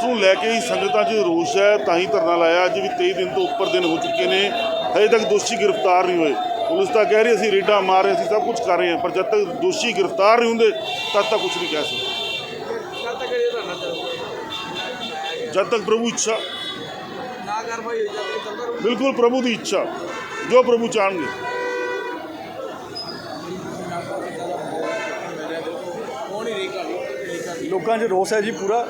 ਉਸ ਨੂੰ ਲੈ ਕੇ ਹੀ ਸੰਗਤਾਂ 'ਚ ਰੋਸ਼ ਹੈ, ਤਾਂ ਹੀ ਧਰਨਾ ਲਾਇਆ। ਅੱਜ ਵੀ 23 ਦਿਨ ਤੋਂ ਉੱਪਰ ਦਿਨ ਹੋ ਚੁੱਕੇ ਨੇ। ਹਜੇ ਤੱਕ ਦੋਸ਼ੀ ਗ੍ਰਿਫਤਾਰ ਨਹੀਂ ਹੋਏ। ਪੁਲਿਸ ਤਾਂ ਕਹਿ ਰਹੀ ਅਸੀਂ ਰੇਡਾਂ ਮਾਰ ਰਹੇ ਅਸੀਂ ਸਭ ਕੁਝ ਕਰ ਰਹੇ ਹਾਂ, ਪਰ ਜਦ ਤੱਕ ਦੋਸ਼ੀ ਗ੍ਰਿਫਤਾਰ ਨਹੀਂ ਹੁੰਦੇ, ਤਦ ਤੱਕ ਕੁਝ ਨਹੀਂ ਕਹਿ ਸਕਦੇ। ਜਦ ਤੱਕ ਪ੍ਰਭੂ ਇੱਛਾ ਬਿਲਕੁਲ ਪ੍ਰਭੂ ਦੀ ਇੱਛਾ। ਜੋ ਪ੍ਰਭੂ ਚਾਹਣਗੇ। ਲੋਕਾਂ 'ਚ ਰੋਸ ਹੈ ਜੀ ਪੂਰਾ।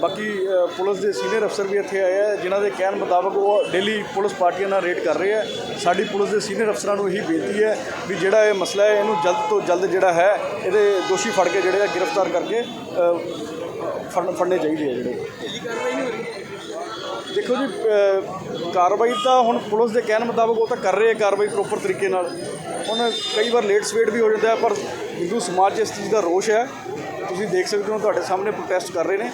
ਬਾਕੀ ਪੁਲਿਸ ਦੇ ਸੀਨੀਅਰ ਅਫਸਰ ਵੀ ਇੱਥੇ ਆਏ ਆ, ਜਿਨ੍ਹਾਂ ਦੇ ਕਹਿਣ ਮੁਤਾਬਕ ਉਹ ਡੇਲੀ ਪੁਲਿਸ ਪਾਰਟੀਆਂ ਨਾਲ ਰੇਡ ਕਰ ਰਹੇ ਆ। ਸਾਡੀ ਪੁਲਿਸ ਦੇ ਸੀਨੀਅਰ ਅਫਸਰਾਂ ਨੂੰ ਇਹੀ ਬੇਨਤੀ ਹੈ ਵੀ ਜਿਹੜਾ ਇਹ ਮਸਲਾ ਹੈ, ਇਹਨੂੰ ਜਲਦ ਤੋਂ ਜਲਦ ਜਿਹੜਾ ਹੈ, ਇਹਦੇ ਦੋਸ਼ੀ ਫੜ ਕੇ ਜਿਹੜੇ ਆ ਗ੍ਰਿਫਤਾਰ ਕਰਕੇ ਫੜ- ਫੜਨੇ ਚਾਹੀਦੇ ਆ ਜਿਹੜੇ। ਦੇਖੋ ਜੀ ਕਾਰਵਾਈ ਤਾਂ ਹੁਣ ਪੁਲਿਸ ਦੇ ਕਹਿਣ ਮੁਤਾਬਕ ਉਹ ਤਾਂ ਕਰ ਰਹੇ ਆ ਕਾਰਵਾਈ ਪ੍ਰੋਪਰ ਤਰੀਕੇ ਨਾਲ। ਹੁਣ ਕਈ ਵਾਰ ਲੇਟ ਸਵੇਟ ਵੀ ਹੋ ਜਾਂਦਾ ਪਰ ਹਿੰਦੂ ਸਮਾਜ 'ਚ ਇਸ ਚੀਜ਼ ਦਾ ਰੋਸ਼ ਹੈ। ਤੁਸੀਂ ਦੇਖ ਸਕਦੇ ਹੋ, ਤੁਹਾਡੇ ਸਾਹਮਣੇ ਪ੍ਰੋਟੈਸਟ ਕਰ ਰਹੇ ਨੇ।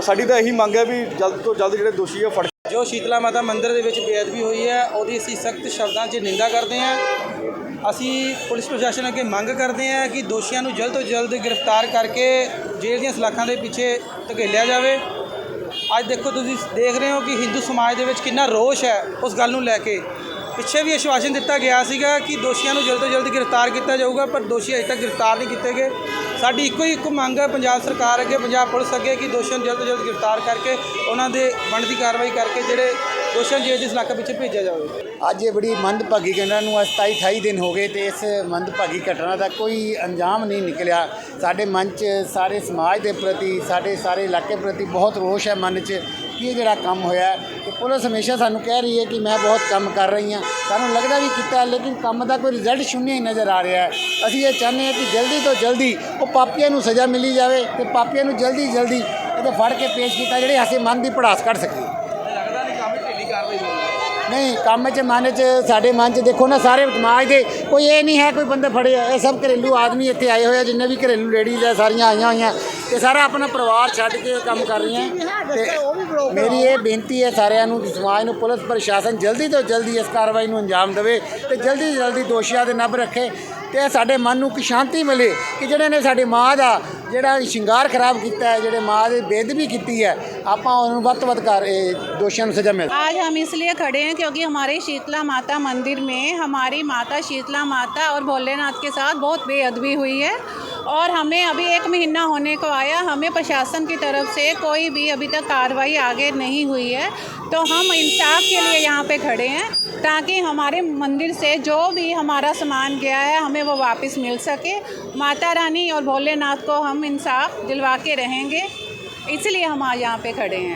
ਸਾਡੀ ਤਾਂ ਇਹੀ ਮੰਗ ਹੈ ਵੀ ਜਲਦ ਤੋਂ ਜਲਦ ਜਿਹੜੇ ਦੋਸ਼ੀ ਆ ਫੜ ਜੋ ਸ਼ੀਤਲਾ ਮਾਤਾ ਮੰਦਿਰ ਦੇ ਵਿੱਚ ਬੇਅਦਬੀ ਹੋਈ ਹੈ, ਉਹਦੀ ਅਸੀਂ ਸਖਤ ਸ਼ਬਦਾਂ 'ਚ ਨਿੰਦਾ ਕਰਦੇ ਹਾਂ। ਅਸੀਂ ਪੁਲਿਸ ਪ੍ਰਸ਼ਾਸਨ ਅੱਗੇ ਮੰਗ ਕਰਦੇ ਹਾਂ ਕਿ ਦੋਸ਼ੀਆਂ ਨੂੰ ਜਲਦ ਤੋਂ ਜਲਦ ਗ੍ਰਿਫਤਾਰ ਕਰਕੇ ਜੇਲ੍ਹ ਦੀਆਂ ਸਲਾਖਾਂ ਦੇ ਪਿੱਛੇ ਧਕੇਲਿਆ ਜਾਵੇ। ਅੱਜ ਦੇਖੋ ਤੁਸੀਂ ਦੇਖ ਰਹੇ ਹੋ ਕਿ ਹਿੰਦੂ ਸਮਾਜ ਦੇ ਵਿੱਚ ਕਿੰਨਾ ਰੋਸ਼ ਹੈ ਉਸ ਗੱਲ ਨੂੰ ਲੈ ਕੇ। ਪਿੱਛੇ ਵੀ ਆਸ਼ਵਾਸਨ ਦਿੱਤਾ ਗਿਆ ਸੀਗਾ ਕਿ ਦੋਸ਼ੀਆਂ ਨੂੰ ਜਲਦ ਤੋਂ ਜਲਦ ਗ੍ਰਿਫਤਾਰ ਕੀਤਾ ਜਾਊਗਾ, ਪਰ ਦੋਸ਼ੀ ਅਜੇ ਤੱਕ ਗ੍ਰਿਫਤਾਰ ਨਹੀਂ ਕੀਤੇ ਗਏ। ਸਾਡੀ ਇੱਕੋ ਹੀ ਇੱਕ ਮੰਗ ਹੈ ਪੰਜਾਬ ਸਰਕਾਰ ਅੱਗੇ, ਪੰਜਾਬ ਪੁਲਿਸ ਅੱਗੇ ਕਿ ਦੋਸ਼ੀਆਂ ਨੂੰ ਜਲਦ ਤੋਂ ਜਲਦ ਗ੍ਰਿਫਤਾਰ ਕਰਕੇ ਉਹਨਾਂ ਦੇ ਬਣਦੀ ਕਾਰਵਾਈ ਕਰਕੇ ਜਿਹੜੇ ਦੋਸ਼ੀਆਂ ਜੀ ਜੇਲ੍ਹ ਦੇ ਸਲਾਖਾਂ ਪਿੱਛੇ ਭੇਜਿਆ ਜਾਵੇ। ਅੱਜ ਇਹ ਬੜੀ ਮੰਦਭਾਗੀ ਘਟਨਾ ਨੂੰ ਅੱਜ 27 28 ਦਿਨ ਹੋ ਗਏ ਤੇ ਇਸ ਮੰਦਭਾਗੀ ਘਟਨਾ ਦਾ ਕੋਈ ਅੰਜਾਮ ਨਹੀਂ ਨਿਕਲਿਆ। ਸਾਡੇ ਮਨ 'ਚ, ਸਾਰੇ ਸਮਾਜ ਦੇ ਪ੍ਰਤੀ, ਸਾਡੇ ਸਾਰੇ ਇਲਾਕੇ ਪ੍ਰਤੀ ਬਹੁਤ ਰੋਸ਼ ਹੈ ਮਨ 'ਚ ਕਿ ਇਹ ਜਿਹੜਾ ਕੰਮ ਹੋਇਆ ਹੈ। ਤੇ ਪੁਲਿਸ ਹਮੇਸ਼ਾ ਸਾਨੂੰ ਕਹਿ ਰਹੀ ਹੈ ਕਿ ਮੈਂ ਬਹੁਤ ਕੰਮ ਕਰ ਰਹੀ ਹਾਂ। ਸਾਨੂੰ ਲੱਗਦਾ ਵੀ ਕੀਤਾ ਲੇਕਿਨ ਕੰਮ ਦਾ ਕੋਈ ਰਿਜ਼ਲਟ ਸ਼ੂਨਿਆ ਹੀ ਨਜ਼ਰ ਆ ਰਿਹਾ ਹੈ। ਅਸੀਂ ਇਹ ਚਾਹੁੰਦੇ ਹਾਂ ਕਿ ਜਲਦੀ ਤੋਂ ਜਲਦੀ ਉਹ ਪਾਪੀਆਂ ਨੂੰ ਸਜ਼ਾ ਮਿਲੀ ਜਾਵੇ ਤੇ ਪਾਪੀਆਂ ਨੂੰ ਜਲਦੀ ਜਲਦੀ ਇਹਦੇ ਫੜ ਕੇ ਪੇਸ਼ ਕੀਤਾ, ਜਿਹੜੇ ਅਸੀਂ ਮਨ ਦੀ ਪੜਾਸ ਕੱਢ ਸਕੀਏ ਲੱਗਦਾ ਨਹੀਂ ਕੰਮ ਢਿੱਲੀ ਕਾਰਵਾਈ ਹੋ ਰਹੀ ਨਹੀਂ, ਕੰਮ 'ਚ, ਮਨ 'ਚ, ਸਾਡੇ ਮਨ 'ਚ ਦੇਖੋ ਨਾ, ਸਾਰੇ ਸਮਾਜ ਦੇ ਕੋਈ ਇਹ ਨਹੀਂ ਹੈ, ਕੋਈ ਬੰਦੇ ਫੜੇ ਆ ਇਹ ਸਭ ਘਰੇਲੂ ਆਦਮੀ ਇੱਥੇ ਆਏ ਹੋਏ ਆ, ਜਿੰਨੇ ਵੀ ਘਰੇਲੂ ਲੇਡੀਜ਼ ਆ, ਸਾਰੀਆਂ ਆਈਆਂ ਹੋਈਆਂ। ਤੇ ਸਾਰਾ ਆਪਣਾ ਪਰਿਵਾਰ ਛੱਡ ਕੇ ਇਹ ਕੰਮ ਕਰ ਰਹੀਆਂ ਤੇ ਮੇਰੀ ਇਹ ਬੇਨਤੀ ਹੈ ਸਾਰਿਆਂ ਨੂੰ ਕਿ ਸਮਾਜ ਨੂੰ ਪੁਲਿਸ ਪ੍ਰਸ਼ਾਸਨ ਜਲਦੀ ਤੋਂ ਜਲਦੀ ਇਸ ਕਾਰਵਾਈ ਨੂੰ ਅੰਜਾਮ ਦੇਵੇ ਤੇ ਜਲਦੀ ਤੋਂ ਜਲਦੀ ਦੋਸ਼ੀਆਂ ਦੇ ਨੱਬ ਰੱਖੇ ਤੇ ਸਾਡੇ ਮਨ ਨੂੰ ਕਿ ਸ਼ਾਂਤੀ ਮਿਲੇ ਕਿ ਜਿਹੜੇ ਨੇ ਸਾਡੀ ਮਾਂ ਦਾ ਜਿਹੜਾ ਸ਼ਿੰਗਾਰ ਖਰਾਬ ਕੀਤਾ ਹੈ ਜਿਹੜੇ ਮਾਂ ਦੀ ਬੇਦਬੀ ਕੀਤੀ ਹੈ ਆਪਾਂ ਉਹਨੂੰ ਵੱਧ ਤੋਂ ਵੱਧ ਕਰ ਇਹ ਦੋਸ਼ੀਆਂ ਨੂੰ ਸਜ਼ਾ ਮਿਲੇ आज हम इसलिए खड़े हैं क्योंकि हमारे शीतला माता मंदिर में हमारी माता शीतला माता और भोलेनाथ के साथ बहुत बेअदबी हुई है और हमें अभी एक महीना होने को आया, हमें प्रशासन की तरफ़ से कोई भी अभी तक कार्रवाई आगे नहीं हुई है। तो हम इंसाफ के लिए यहाँ पे खड़े हैं, ताकि हमारे मंदिर से जो भी हमारा सामान गया है, हमें वो वापस मिल सके। माता रानी और भोलेनाथ को हम इंसाफ दिलवा के रहेंगे, इसलिए हम यहाँ पे खड़े हैं।